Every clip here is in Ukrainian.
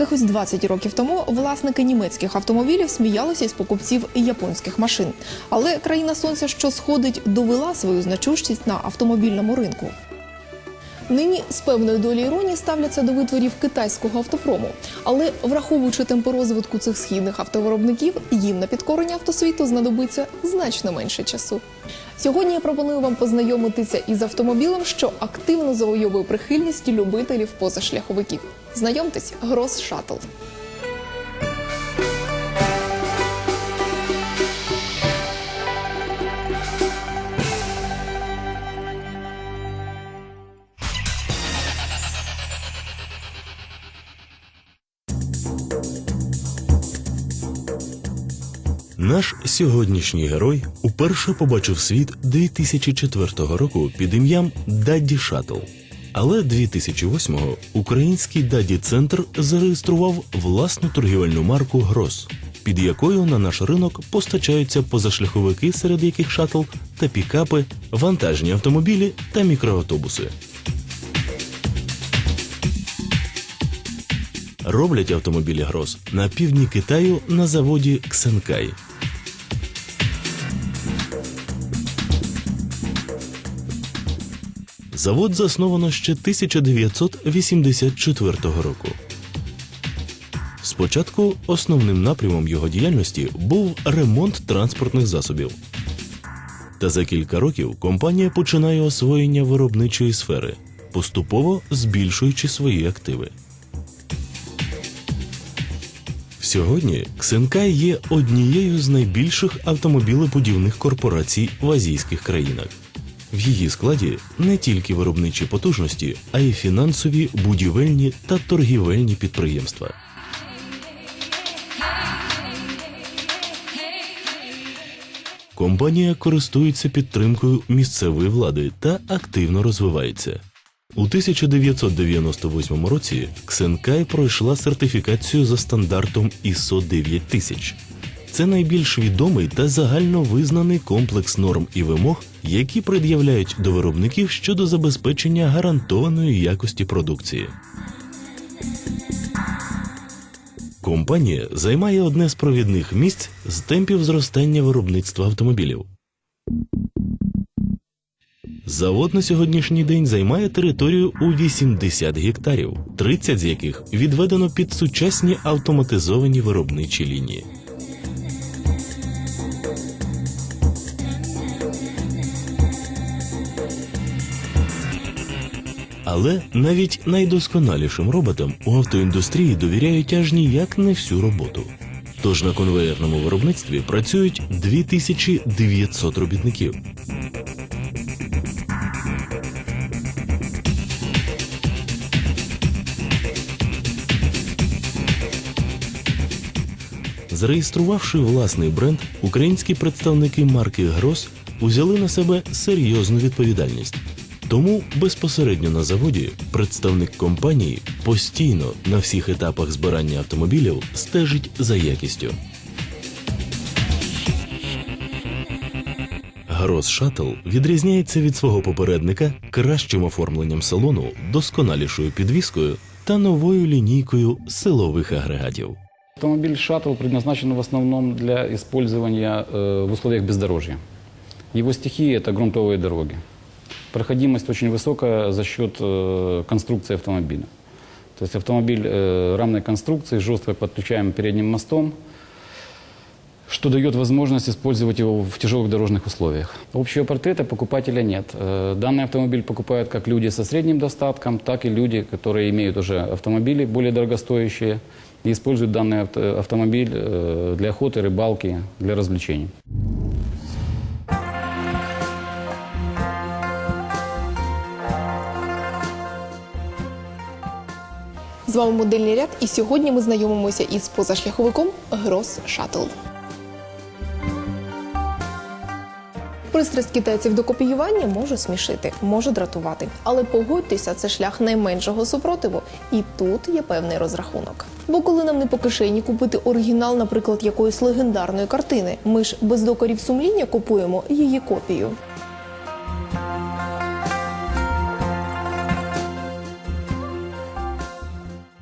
Якихось 20 років тому власники німецьких автомобілів сміялися із покупців японських машин. Але країна сонця, що сходить, довела свою значущість на автомобільному ринку. Нині з певною долею іронії ставляться до витворів китайського автопрому, але враховуючи темпи розвитку цих східних автовиробників, їм на підкорення автосвіту знадобиться значно менше часу. Сьогодні я пропоную вам познайомитися із автомобілем, що активно завойовує прихильність любителів позашляховиків. Знайомтесь, Грос Шаттл. Наш сьогоднішній герой уперше побачив світ 2004 року під ім'ям Дадді Шаттл. Але 2008-го український Дадді Центр зареєстрував власну торгівельну марку Грос, під якою на наш ринок постачаються позашляховики, серед яких шаттл та пікапи, вантажні автомобілі та мікроавтобуси. Роблять автомобілі Грос на півдні Китаю на заводі Ксенкай. Завод засновано ще 1984 року. Спочатку основним напрямом його діяльності був ремонт транспортних засобів. Та за кілька років компанія починає освоєння виробничої сфери, поступово збільшуючи свої активи. Сьогодні Ксенкай є однією з найбільших автомобілебудівних корпорацій в азійських країнах. В її складі не тільки виробничі потужності, а й фінансові, будівельні та торгівельні підприємства. Компанія користується підтримкою місцевої влади та активно розвивається. У 1998 році Ксенкай пройшла сертифікацію за стандартом ISO 9000. Це найбільш відомий та загально визнаний комплекс норм і вимог, які пред'являють до виробників щодо забезпечення гарантованої якості продукції. Компанія займає одне з провідних місць з темпів зростання виробництва автомобілів. Завод на сьогоднішній день займає територію у 80 гектарів, 30 з яких відведено під сучасні автоматизовані виробничі лінії. Але навіть найдосконалішим роботам у автоіндустрії довіряють аж ніяк не всю роботу. Тож на конвеєрному виробництві працюють 2900 робітників. Зареєструвавши власний бренд, українські представники марки Грос узяли на себе серйозну відповідальність. Тому безпосередньо на заводі представник компанії постійно на всіх етапах збирання автомобілів стежить за якістю. Грос Шаттл відрізняється від свого попередника кращим оформленням салону, досконалішою підвіскою та новою лінійкою силових агрегатів. Автомобиль «Шаттл» предназначен в основном для использования э, в условиях бездорожья. Его стихия – это грунтовые дороги. Проходимость очень высокая за счет э, конструкции автомобиля. То есть автомобиль э, рамной конструкции, жестко подключаем передним мостом, что дает возможность использовать его в тяжелых дорожных условиях. Общего портрета покупателя нет. Э, Данный автомобиль покупают как люди со средним достатком, так и люди, которые имеют уже автомобили более дорогостоящие и используют данный авто- автомобиль для охоты, рыбалки, для развлечений. З вами модельний ряд, і сьогодні ми знайомимося із позашляховиком Грос Шаттл. Пристрасть китайців до копіювання може смішити, може дратувати. Але погодьтеся, це шлях найменшого супротиву. І тут є певний розрахунок. Бо коли нам не по кишені купити оригінал, наприклад, якоїсь легендарної картини, ми ж без докорів сумління купуємо її копію.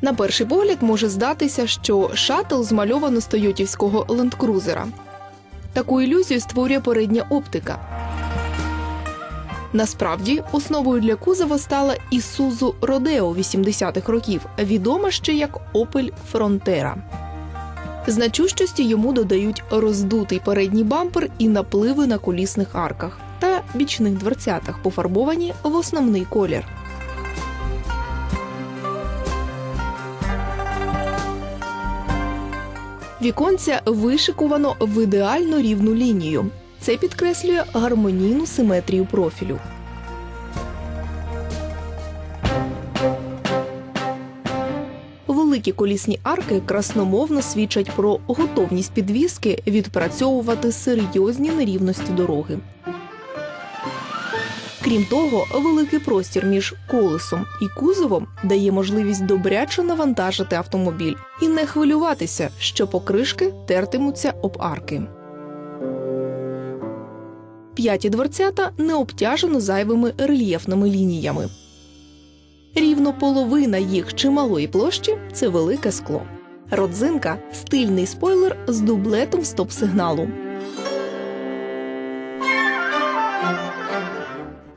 На перший погляд може здатися, що шатл змальовано з тойотівського лендкрузера. Таку ілюзію створює передня оптика. Насправді, основою для кузова стала Ісузу Родео 80-х років, відома ще як Opel Frontera. Значущості йому додають роздутий передній бампер і напливи на колісних арках та бічних дверцятах, пофарбовані в основний колір. Віконця вишикувано в ідеально рівну лінію. Це підкреслює гармонійну симетрію профілю. Великі колісні арки красномовно свідчать про готовність підвіски відпрацьовувати серйозні нерівності дороги. Крім того, великий простір між колесом і кузовом дає можливість добряче навантажити автомобіль і не хвилюватися, що покришки тертимуться об арки. П'яті дверцята не обтяжено зайвими рельєфними лініями. Рівно половина їх чималої площі це велике скло. Родзинка стильний спойлер з дублетом стоп-сигналу.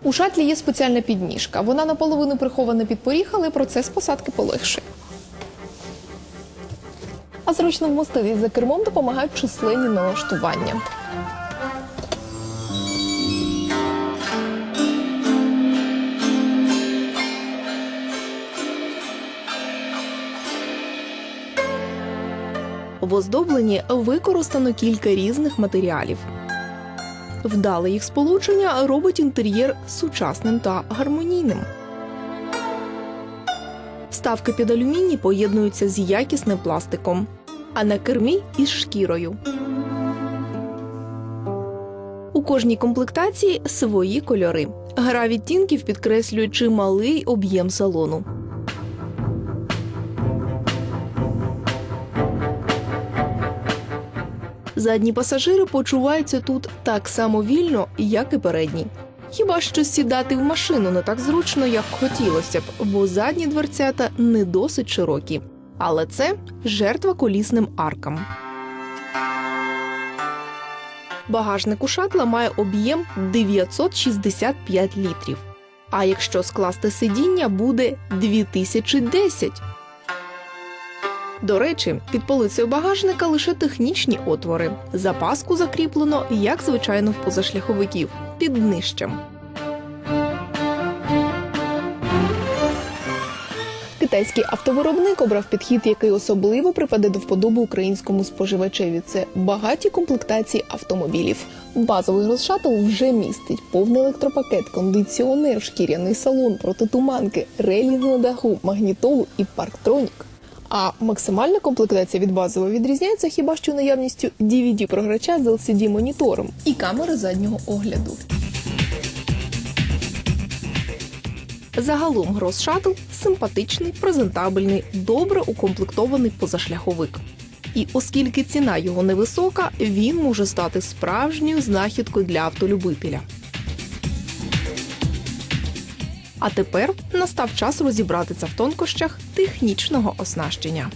У шатлі є спеціальна підніжка. Вона наполовину прихована під поріг, але процес посадки полегшує. А зручно вмоститись за кермом допомагають численні налаштування. В оздобленні використано кілька різних матеріалів. Вдале їх сполучення робить інтер'єр сучасним та гармонійним. Вставки під алюміній поєднуються з якісним пластиком, а на кермі із шкірою. У кожній комплектації свої кольори. Гра відтінків підкреслює чималий об'єм салону. Задні пасажири почуваються тут так само вільно, як і передні. Хіба що сідати в машину не так зручно, як хотілося б, бо задні дверцята не досить широкі. Але це жертва колісним аркам. Багажник у шатла має об'єм 965 літрів. А якщо скласти сидіння, буде 2010. До речі, під полицею багажника лише технічні отвори. Запаску закріплено, як звичайно, в позашляховиків під днищем. Китайський автовиробник обрав підхід, який особливо припаде до вподоби українському споживачеві. Це багаті комплектації автомобілів. Базовий розшатл вже містить повний електропакет, кондиціонер, шкіряний салон, протитуманки, рейлінг на даху, магнітолу і парктронік. А максимальна комплектація від базової відрізняється хіба що наявністю DVD-програча з LCD-монітором і камери заднього огляду. Загалом Грос Шаттл симпатичний, презентабельний, добре укомплектований позашляховик. І оскільки ціна його невисока, він може стати справжньою знахідкою для автолюбителя. А тепер настав час розібратися в тонкощах технічного оснащення.